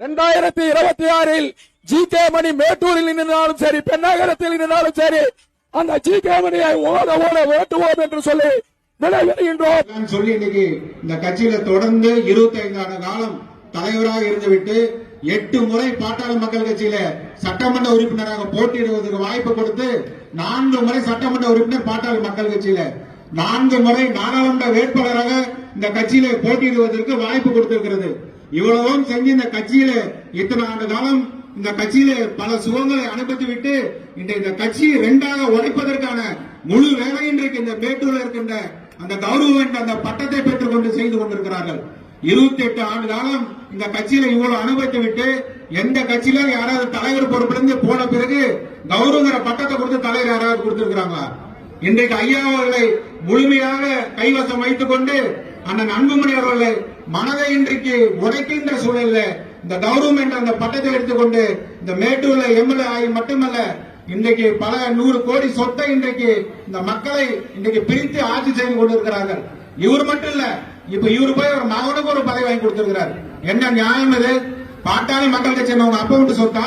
ரெண்டாயிரத்தி இருபத்தி ஆறில் ஜி கே மணி மேட்டூரில் நின்றாலும் சரி பெண்ணாகரத்தில் நின்றாலும் சரி அந்த ஜி கே மணியை ஓட ஓட ஓட்டுவோம் என்று சொல்லி விடைபெறுகின்றோம். சொல்லி இன்னைக்கு இந்த கட்சியில தொடர்ந்து 25 ஆண்டு காலம் தலைவராக இருந்துவிட்டு எட்டு முறை பாட்டாளி மக்கள் கட்சியில சட்டமன்ற உறுப்பினராக போட்டியிடுவதற்கு வாய்ப்பு கொடுத்து நான்கு முறை சட்டமன்ற உறுப்பினர் பாட்டாளி மக்கள் கட்சியில நான்கு முறை நாடாளுமன்ற வேட்பாளராக இந்த கட்சியில போட்டியிடுவதற்கு வாய்ப்பு கொடுத்திருக்கிறது. இவ்வளவும் செஞ்சு இந்த கட்சியில இத்தனை ஆண்டு காலம் இந்த கட்சியில பல சுகங்களை அனுபவித்து விட்டு இன்றைய இந்த கட்சியை ரெண்டாக உடைப்பதற்கான முழு வேலை இன்றைக்கு இந்த மேட்டூர்ல இருக்கின்ற அந்த கௌரவம் என்ற அந்த பட்டத்தை பெற்றுக் கொண்டு செய்து கொண்டிருக்கிறார்கள். இருபத்தி எட்டு ஆண்டு காலம் இந்த கட்சியில இவ்வளவு அனுபவித்து விட்டு எந்த கட்சியில யாராவது தலைவர் பொறுப்பிலிருந்து போன பிறகு கௌரவங்கிற பட்டத்தை கொடுத்து தலைவர் யாராவது கொடுத்திருக்கிறாங்களா? இன்றைக்கு ஐயா அவர்களை முழுமையாக கைவசம் வைத்துக் கொண்டு அண்ணன் அன்புமணி அவர்களை மனதை இன்றைக்கு உடைக்கின்ற சூழல்ல இந்த கௌரவம் என்ற அந்த பட்டத்தை எடுத்துக்கொண்டு இந்த மேட்டூர்ல எம்எல்ஏ ஆகி மட்டுமல்ல இன்றைக்கு பல நூறு கோடி சொத்தை இன்றைக்கு இந்த மக்களை இன்றைக்கு பிரித்து ஆட்சி செய்து கொண்டிருக்கிறார்கள். இவர் மட்டும் இல்ல இப்ப இவர் போய் ஒரு மகனுக்கு ஒரு பதவி வாங்கி கொடுத்திருக்கிறார். என்ன நியாயம் இது? பாட்டாளி மக்கள் கட்சி அவங்க அப்பா விட்டு சொத்தா?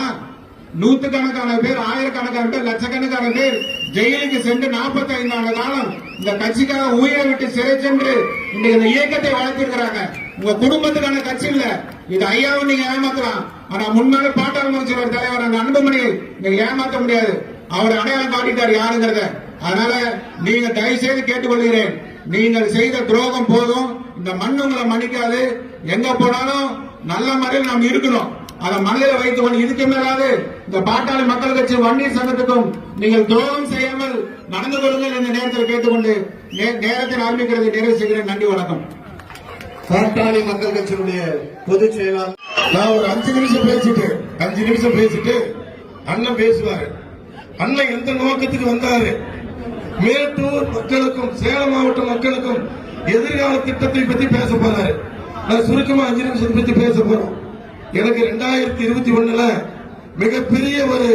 நூத்துக்கணக்கான பேர் ஆயிரக்கணக்கான பேர் லட்சக்கணக்கான பேர் ஜெயிலுக்கு சென்று 45 ஆண்டு காலம் இந்த கட்சிக்காக ஊழியர் விட்டு சிறை சென்று இன்னைக்கு இந்த இயக்கத்தை வளர்த்திருக்கிறாங்க. உங்க குடும்பத்துக்கான கட்சி இல்ல. இது ஐயாவை நீங்க ஏமாத்தலாம். ஆனா முன்னாள் பாட்டாளி அமைச்சர் தலைவர் அந்த அன்புமணி நீங்க ஏமாத்த முடியாது. அவர் அடையாளம் காட்டிட்டார் யாருங்கிறத. அதனால நீங்க தயவு செய்து கேட்டுக்கொள்கிறேன். நீங்கள் செய்த துரோகம் போதும். இந்த மண் உங்களை மன்னிக்காது. எங்க போனாலும் நல்ல முறையில் நாம் இருக்கணும். அதை மனதில் வைத்துக் கொண்டு இதுக்கு மேலாவது இந்த பாட்டாளி மக்கள் கட்சி வன்னியர் சங்கத்துக்கும் நீங்கள் துரோகம் செய்யாமல் நடந்து கொள்ளுங்கள் இந்த நேரத்தில் கேட்டுக்கொண்டு நேரத்தில் ஆரம்பிக்கிறது நிறைவு செய்கிறேன். நன்றி வணக்கம். பாட்டாளி மக்கள் கட்சியினுடைய பொதுச் செயலாளர். நான் ஒரு அஞ்சு நிமிஷம் பேசிட்டு அஞ்சு நிமிஷம் பேசிட்டு அண்ணன் பேசுவாரு. அண்ணன் எந்த நோக்கத்துக்கு வந்தாரு? மேட்டூர் மக்களுக்கும் சேலம் மாவட்ட மக்களுக்கும் எதிர்கால திட்டத்தை பத்தி பேச போறாரு. நான் சுருக்கமா அஞ்சு நிமிஷத்தை பத்தி பேச போறோம். எனக்கு ரெண்டாயிரத்தி இருபத்தி ஒண்ணுல மிகப்பெரிய ஒரு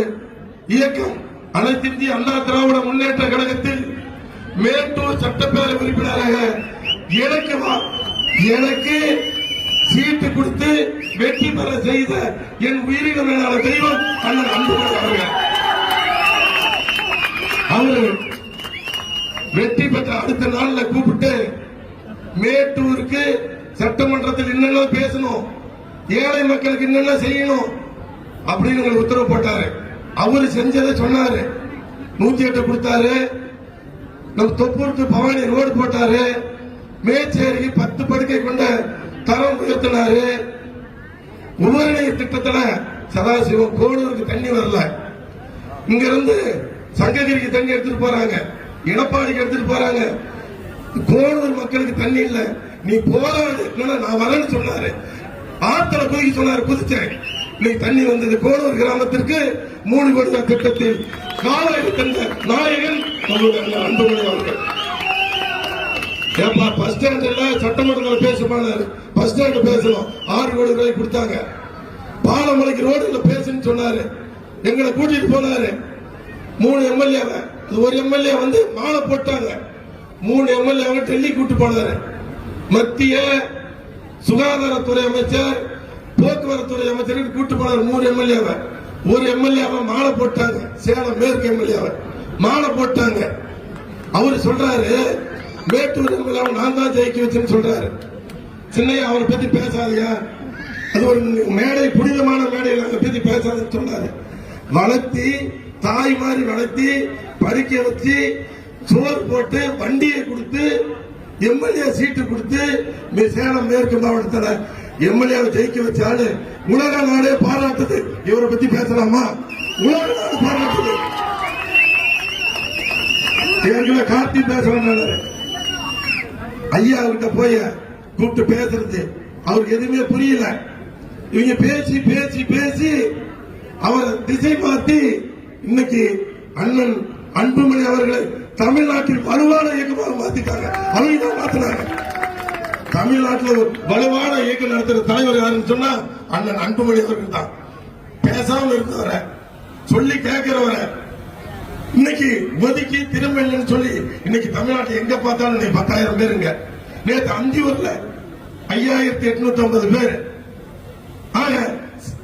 இயக்கம் அனைத்து இந்திய அண்ணா திராவிட முன்னேற்ற கழகத்தில் மேட்டூர் சட்டப்பேரவை உறுப்பினராக எனக்கு எனக்கு சீட்டு கொடுத்து வெற்றி பெற செய்த என் உயிரின மேலான தெய்வம் அண்ணன் அன்புகள் அவர்கள். அவரு வெற்றி பெற்ற அடுத்த நாள்ல கூப்பிட்டு மேட்டூருக்கு சட்டமன்றத்தில் என்னென்ன பேசணும் ஏழை மக்களுக்கு இன்னெல்லாம் செய்யணும் அப்படின்னு உத்தரவு போட்டாரு. அவரு செஞ்சதை சொன்னாரு. நூத்தி எட்டு கொடுத்தாரு. நம்ம தொப்பூருக்கு பவானி ரோடு போட்டாரு. மேச்சேரிக்கு பத்து படுக்கை கொண்ட தரம் உயர்த்தினாரு. உபரிநீர் திட்டத்துல சதாசிவம் கோடூருக்கு தண்ணி வரல. இங்க இருந்து சங்ககிரிக்கு தண்ணி எடுத்துட்டு போறாங்க. எடப்பாடிக்கு எடுத்துட்டு போறாங்க. கோடூர் மக்களுக்கு தண்ணி இல்ல. நீ போராடு நான் வரேன்னு சொன்னாரு. ஆத்துல குதிக்க சொன்னாரு குதிச்சேன். நீ தண்ணி வந்தது கோடூர் கிராமத்திற்கு மூணு கோடி திட்டத்தில். காலை தந்த நாயகன் நம்மளுடைய அண்ணன் அன்புமணி அவர்கள். ஏப்பா பஸ் ஸ்டாண்ட்ல சட்டமன்றத்தில் பேசுமானாரு. பஸ் ஸ்டாண்ட் பேசணும். ஆறு கோடி ரூபாய் கொடுத்தாங்க. பாலமலைக்கு ரோடுல பேசுன்னு சொன்னாரு. எங்களை கூட்டிட்டு போனாரு. மூணு எம்எல்ஏ ஒரு எம்எல்ஏ வந்து மாலை போட்டாங்க. மூணு எம்எல்ஏ டெல்லி கூட்டு போனாரு. மத்திய சுகாதாரத்துறை அமைச்சர் போக்குவரத்துறை அமைச்சர் கூட்டு போனார் மூணு எம்எல்ஏ ஒரு எம்எல்ஏ மாலை போட்டாங்க. சேலம் மேற்கு எம்எல்ஏ மாலை போட்டாங்க. அவரு சொல்றாரு மேட்டூர் எம்எல்ஏ நான் தான் ஜெயிக்க வச்சேன்னு சொல்றாரு. சின்னையா அவரை பத்தி பேசாதயா? அது ஒரு மேடை புனிதமான மேடையில் அதை பத்தி பேசாதுன்னு சொன்னாரு. வளர்த்தி தாய் மாதிரி வளர்த்தி படிக்க வச்சு சுவர் போட்டு வண்டியை கொடுத்து எம்எல்ஏ சீட்டு கொடுத்து சேலம் மேற்கு மாவட்டத்தில் எம்எல்ஏவை ஜெயிக்க வச்சாலு உலக நாடே பாராட்டுது. இவரை பத்தி பேசலாமா? உலக நாடு பாராட்டுது. ஏற்கனவே கார்த்தி பேச ஐயா கிட்ட போய் கூப்பிட்டு பேசுறது. அவருக்கு எதுவுமே புரியல. இவங்க பேசி பேசி பேசி அவர் திசை மாத்தி இன்னைக்கு அண்ணன் அன்புமணி அவர்களை தமிழ்நாட்டில் வலுவான இயக்கமாக மாத்திட்டாங்க. அவங்க தான் மாத்தினாங்க. தமிழ்நாட்டில் ஒரு வலுவான இயக்கம் நடத்துற தலைவர் யாருன்னு சொன்னா அண்ணன் அன்புமணி அவர்கள் தான். பேசாமல் இருந்தவரை சொல்லி கேட்கிறவரை இன்னைக்கு ஒதுக்கி திரும்ப இல்லைன்னு சொல்லி இன்னைக்கு தமிழ்நாட்டில் எங்க பார்த்தாலும் இன்னைக்கு பத்தாயிரம் பேருங்க நேற்று அந்தியூர்ல ஐயாயிரத்தி எட்நூத்தி ஐம்பது பேர். ஆக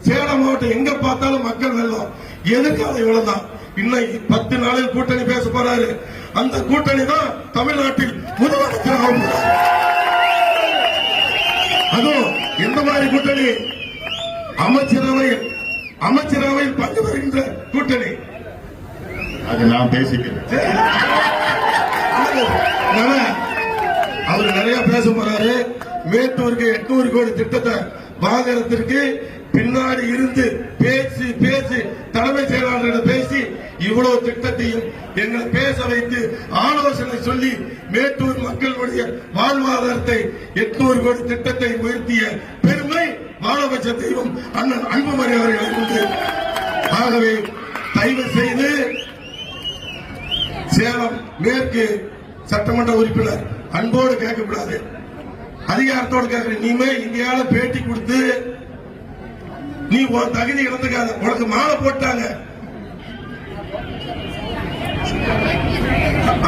சேலம் மாவட்டம் எங்க பார்த்தாலும் மக்கள் வெள்ளம். எதுக்காக இவ்வளவுதான்? இன்னைக்கு பத்து நாளில் கூட்டணி பேச போறாரு. அந்த கூட்டணி தான் தமிழ்நாட்டில் முதலமைச்சர் அதுவும் எந்த மாதிரி கூட்டணி? அமைச்சரவையில் அமைச்சரவையில் பங்கு பெறுகின்ற கூட்டணி. அது நான் பேசிக்கிறேன். அவர் நிறைய பேச போறாரு. மேட்டூருக்கு எட்நூறு கோடி திட்டத்தை வாங்கறதுக்கு பின்னாடி இருந்து பேசி பேசி தலைமை செயலாளர்களிடம் பேசி இவ்வளவு திட்டத்தையும் எங்களை பேச வைத்து ஆலோசனை சொல்லி மேட்டூர் மக்களுடைய வாழ்வாதாரத்தை எட்நூறு கோடி திட்டத்தை உயர்த்திய பெருமை வாழபட்ச தெய்வம் அண்ணன் அன்புமணி அவர்களுக்கு ஆகவே மேற்கு சட்டமன்ற உறுப்பினர் அன்போடு கேட்கக்கூடாது. அதிகாரத்தோடு கேட்கிற நீமே இந்தியால பேட்டி கொடுத்து நீ உன் தகுதி இழந்துக்காத உனக்கு மாலை போட்டாங்க.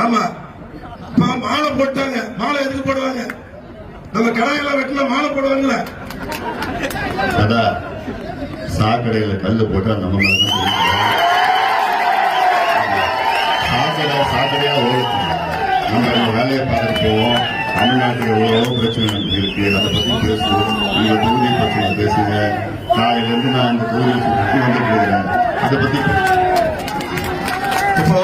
ஆமா. மாலை போட்டாங்க. மாலை எதுக்கு போடுவாங்க? நம்ம கடையெல்லாம் வெட்டினா மாலை போடுவாங்கல்ல. சாக்கடையில கல்லு போட்டா நம்ம மேல சாதனையாக தெரியும். நம்ம நம்ம வேலையை பார்த்துட்டு போவோம். தமிழ்நாட்டில் எவ்வளவோ பிரச்சனை இருக்கு அதை பத்தி பேசுவோம். நீங்க தொகுதி பிரச்சனை பேசுங்க. காலையில இருந்து நான் இந்த தொகுதியை சுற்றி வந்துட்டு இருக்கிறேன். அதை பத்தி இப்போ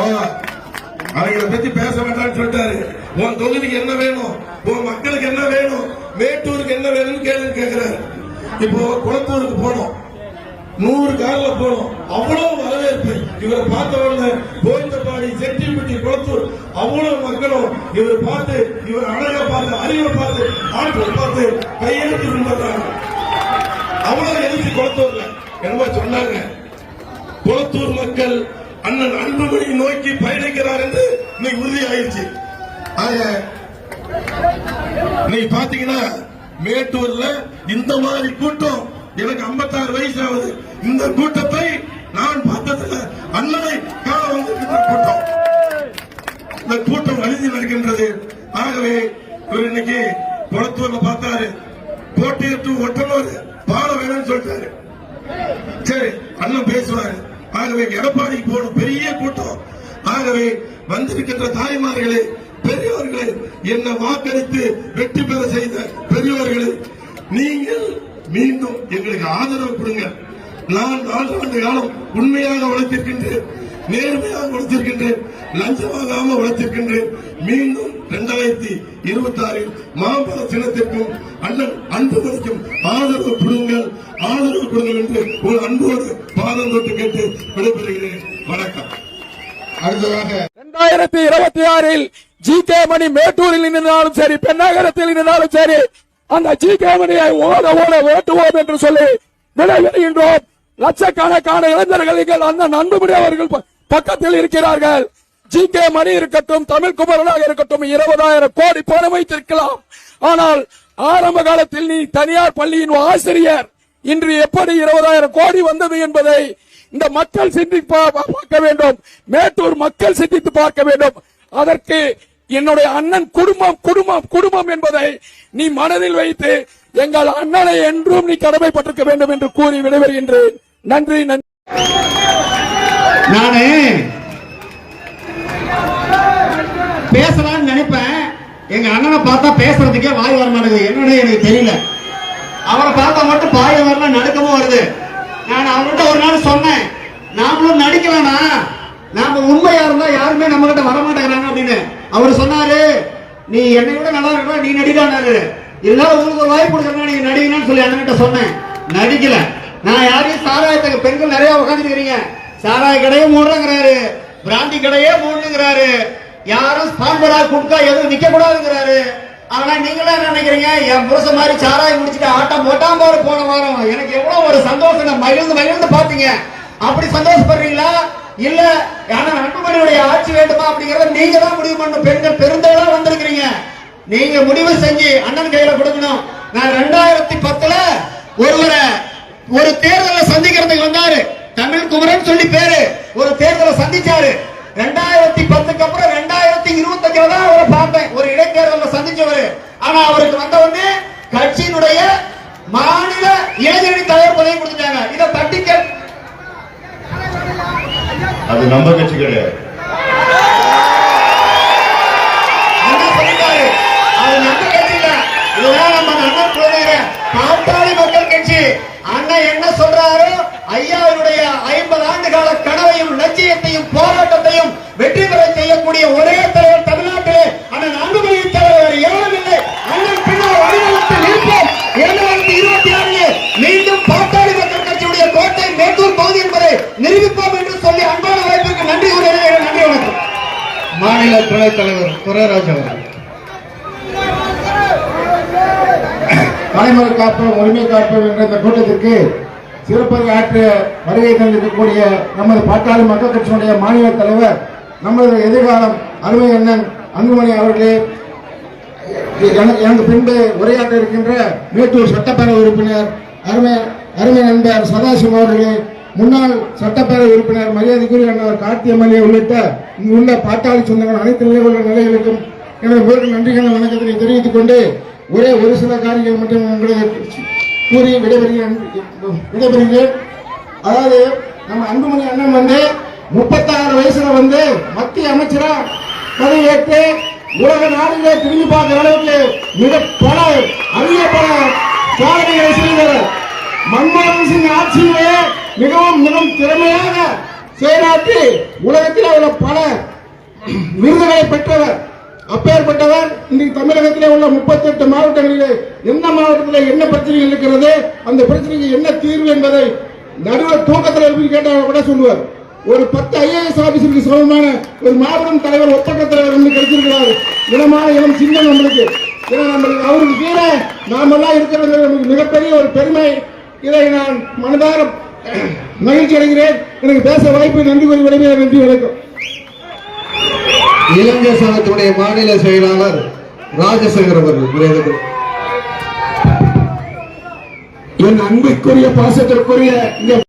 அவங்கள பத்தி பேச வேண்டாம்னு சொல்லிட்டாரு. உன் தொகுதிக்கு என்ன வேணும்? உன் மக்களுக்கு என்ன வேணும்? மேட்டூருக்கு என்ன வேணும்னு கேள்வி கேட்கிறாரு இப்போ குளத்தூருக்கு போனோம். நூறு கார்ல போனோம். அவ்வளவு வரவேற்பு. இவரை பார்த்த உடனே கோவிந்தபாடி செட்டிப்பட்டி குளத்தூர் அவ்வளவு மக்களும் இவர் பார்த்து இவர் அழகை பார்த்து அறிவை பார்த்து ஆற்றல் பார்த்து கையெழுத்து கும்பிடுறாங்க அவ்வளவு எழுதி குளத்தூர்ல. என்னமோ சொன்னாங்க. குளத்தூர் மக்கள் அண்ணன் அன்புமணி நோக்கி பயணிக்கிறார் என்று இன்னைக்கு உறுதியாயிருச்சு. ஆக நீ பாத்தீங்கன்னா மேட்டூர்ல இந்த மாதிரி கூட்டம் எனக்கு 56 வயசு ஆகுது. இந்த கூட்டத்தை நான் பார்த்ததுல அண்ணனை காண வந்திருக்கின்ற கூட்டம் இந்த கூட்டம் அழிந்து நடக்கின்றது ஆகவே இவர் இன்னைக்கு குளத்தூர்ல பார்த்தாரு. போட்டியிட்டு ஒட்டனூர் பாலம் வேணும்னு சொல்லிட்டாரு. சரி அண்ணன் பேசுவாரு. ஆகவே எடப்பாடிக்கு போன பெரிய கூட்டம். ஆகவே வந்திருக்கின்ற தாய்மார்களே பெரியவர்களே என்னை வாக்களித்து வெற்றி பெற செய்த பெரியவர்களே நீங்கள் மீண்டும் எங்களுக்கு ஆதரவு கொடுங்க. நான் நான்கு ஆண்டு காலம் உண்மையாக உழைத்திருக்கின்றேன் நேர்மையாக உழைத்திருக்கின்றேன் லஞ்சம் வாங்காம உழைத்திருக்கின்றேன் மீண்டும் இரண்டாயிரத்தி இருபத்தி ஆறில் மாம்பழ சின்னத்திற்கும் அண்ணன் அன்புமணிக்கும் ஆதரவு கொடுங்கள். ஆதரவு கொடுங்கள் என்று ஒரு அன்போடு பாதம் தொட்டு கேட்டு விடைபெறுகிறேன். வணக்கம். அடுத்ததாக இரண்டாயிரத்தி இருபத்தி ஆறில் ஜி கே மணி மேட்டூரில் நின்றாலும் சரி பெண்ணாகரத்தில் நின்றாலும் சரி அந்த ஜி கே மணியை ஓட ஓட ஓட்டுவோம் என்று சொல்லி விடைபெறுகின்றோம். லட்சக்கணக்கான இளைஞர்கள் எங்கள் அண்ணன் அன்புமணி அவர்கள் பக்கத்தில் இருக்கிறார்கள். ஜி கே மணி இருக்கட்டும் தமிழ் குமரனாக இருக்கட்டும் இருபதாயிரம் கோடி பணம் வைத்திருக்கலாம். ஆனால் ஆரம்ப காலத்தில் நீ தனியார் பள்ளியின் ஆசிரியர். இன்று எப்படி இருபதாயிரம் கோடி வந்தது என்பதை இந்த மக்கள் சிந்தித்து பா- பார்க்க வேண்டும். மேட்டூர் மக்கள் சிந்தித்து பார்க்க வேண்டும். அதற்கு என்னுடைய அண்ணன் குடும்பம் குடும்பம் குடும்பம் என்பதை நீ மனதில் வைத்து எங்கள் அண்ணனை என்றும் நீ கடமைப்பட்டிருக்க வேண்டும் என்று கூறி விடைபெறுகின்றேன். நன்றி நன்றி. பேசலாம்னு நினைப்பேன். எங்க அண்ணனை பார்த்தா பேசுறதுக்கே வாய் வர மாட்டேங்குது. என்னன்னு எனக்கு தெரியல. அவரை பார்த்தா மட்டும் பாய வரல நடுக்கமும் வருது. நான் அவர்கிட்ட ஒரு நாள் சொன்னேன். நாமளும் நடிக்க வேணாம் நாம உண்மையா இருந்தா யாருமே நம்ம கிட்ட வர மாட்டேங்கிறாங்க அப்படின்னு. அவர் சொன்னாரு நீ என்னை விட நல்லா இருக்கா நீ நடிக்கானாரு இருந்தாலும் உங்களுக்கு ஒரு வாய்ப்பு கொடுக்கணும் நீங்க நடிக்கணும்னு சொல்லி அண்ணன்கிட்ட சொன்னேன். நடிக்கல. நான் யாரையும் சாராயத்துக்கு பெண்கள் நிறைய உட்காந்துருக்கிறீங்க சாராய கடையே மூடுறங்கிறாரு. பிராந்தி கடையே மூடுங்கிறாரு யாரும் ஸ்பான்பரா குட்கா எதுவும் விற்க கூடாதுங்கிறாரு ஆனா நீங்களே என்ன நினைக்கிறீங்க? என் புருஷ மாதிரி சாராயம் முடிச்சுட்டு ஆட்டம் போட்டாம பாரு போன வாரம். எனக்கு எவ்வளவு ஒரு சந்தோஷம். மகிழ்ந்து மகிழ்ந்து பாத்தீங்க அப்படி சந்தோஷப்படுறீங்களா? இல்ல ஆனா அன்புமணியுடைய ஆட்சி வேண்டுமா அப்படிங்கறத நீங்க தான் முடிவு பண்ணணும். பெண்கள் பெருந்தளா வந்திருக்கிறீங்க. நீங்க முடிவு செஞ்சு அண்ணன் கையில கொடுக்கணும். நான் ரெண்டாயிரத்தி பத்துல ஒருவரை ஒரு தேர்தலை சந்திக்கிறதுக்கு வந்தாரு. தமிழ் குமரன் சொல்லி பேரு. ஒரு தேர்தலை சந்திச்சாரு. ரெண்டாயிரத்தி பத்துக்கு அப்புறம் ரெண்டாயிரத்தி இருபத்தஞ்சுல தான் அவரை பார்த்தேன். ஒரு இடைத்தேர்தலில் சந்திச்சவர். ஆனா அவருக்கு வந்த உடனே கட்சியினுடைய மாநில இளைஞரணி தலைவர் பதவி கொடுத்துட்டாங்க. இதை தட்டி அது நம்ம கட்சி கிடையாது. மக்கள் கட்சி. அண்ணன் என்ன சொல்றாரோ ஐயாவினுடைய ஐம்பது ஆண்டு கால கனவையும் லட்சியத்தையும் போராட்டம் இருக்கக்கூடிய ஒரே தலைவர் தமிழ்நாட்டிலே அண்ணன் அன்புமணி தலைவர் யாரும் இல்லை. அண்ணன் பின்னால் வடிவமைத்து நிற்போம் இரண்டாயிரத்தி இருபத்தி ஆறிலே மீண்டும் பாட்டாளி மக்கள் கட்சியுடைய கோட்டை மேட்டூர் பகுதி என்பதை நிரூபிப்போம் என்று சொல்லி அன்பான வாய்ப்பிற்கு நன்றி கூறுகிறேன் நன்றி வணக்கம். மாநில துணைத் தலைவர் துரைராஜ் அவர்கள். தலைமுறை காப்போம் உரிமை காப்போம் என்ற இந்த கூட்டத்திற்கு சிறப்பாக ஆற்ற வருகை தந்திருக்கக்கூடிய நமது பாட்டாளி மக்கள் கட்சியினுடைய மாநில தலைவர் நமது எதிர்காலம் அருமை அண்ணன் அன்புமணி அவர்களே எனக்கு பின்பு உரையாற்ற இருக்கின்ற மேட்டூர் சட்டப்பேரவை உறுப்பினர் அருமை அருமை நண்பர் சதாசிவம் அவர்களே முன்னாள் சட்டப்பேரவை உறுப்பினர் மரியாதைக்குரிய அண்ணவர் கார்த்தி எம்எல்ஏ உள்ளிட்ட இங்கு உள்ள பாட்டாளி சொந்தங்கள் அனைத்து நிலையில் உள்ள நிலைகளுக்கும் எனது முதல் நன்றிகளை வணக்கத்தினை தெரிவித்துக் கொண்டு ஒரே ஒரு சில காரியங்கள் மட்டும் உங்களுக்கு கூறி விடைபெறுகிறேன் விடைபெறுகிறேன். அதாவது நம்ம அன்புமணி அண்ணன் வந்து முப்பத்தாறு வயசுல வந்து மத்திய அமைச்சரா பதவியேற்று உலக நாடுகளை திரும்பி பார்க்கிற அளவுக்கு மிக பல அரிய பல சாதனைகளை செய்தவர் மன்மோகன் சிங் ஆட்சியிலே மிகவும் மிகவும் திறமையாக செயலாற்றி உலகத்தில் உள்ள பல விருதுகளை பெற்றவர். அப்பேற்பட்டவர் இன்றைக்கு தமிழகத்திலே உள்ள 38 மாவட்டங்களிலே எந்த மாவட்டத்தில் என்ன பிரச்சனைகள் இருக்கிறது அந்த பிரச்சனைக்கு என்ன தீர்வு என்பதை நடுவர் தூக்கத்தில் எழுப்பி கேட்டால் கூட சொல்லுவார். ஒரு பத்து ஐஏஎஸ் ஆபீசருக்கு சமமான ஒரு மாபெரும் தலைவர் ஒப்பற்ற தலைவர் வந்து கிடைச்சிருக்கிறார் இளமான இளம் சிங்கம் நம்மளுக்கு. ஏன்னா நம்மளுக்கு அவருக்கு கீழே நாமெல்லாம் இருக்கிறது நமக்கு மிகப்பெரிய ஒரு பெருமை. இதை நான் மனதார மகிழ்ச்சி அடைகிறேன். எனக்கு பேச வாய்ப்பு நன்றி கூறி விடைபெறுகிறேன் நன்றி வணக்கம். இலங்கை சங்கத்துடைய மாநில செயலாளர் ராஜசேகர் அவர்கள் மரியாதை என் அன்பிற்குரிய பாசத்திற்குரிய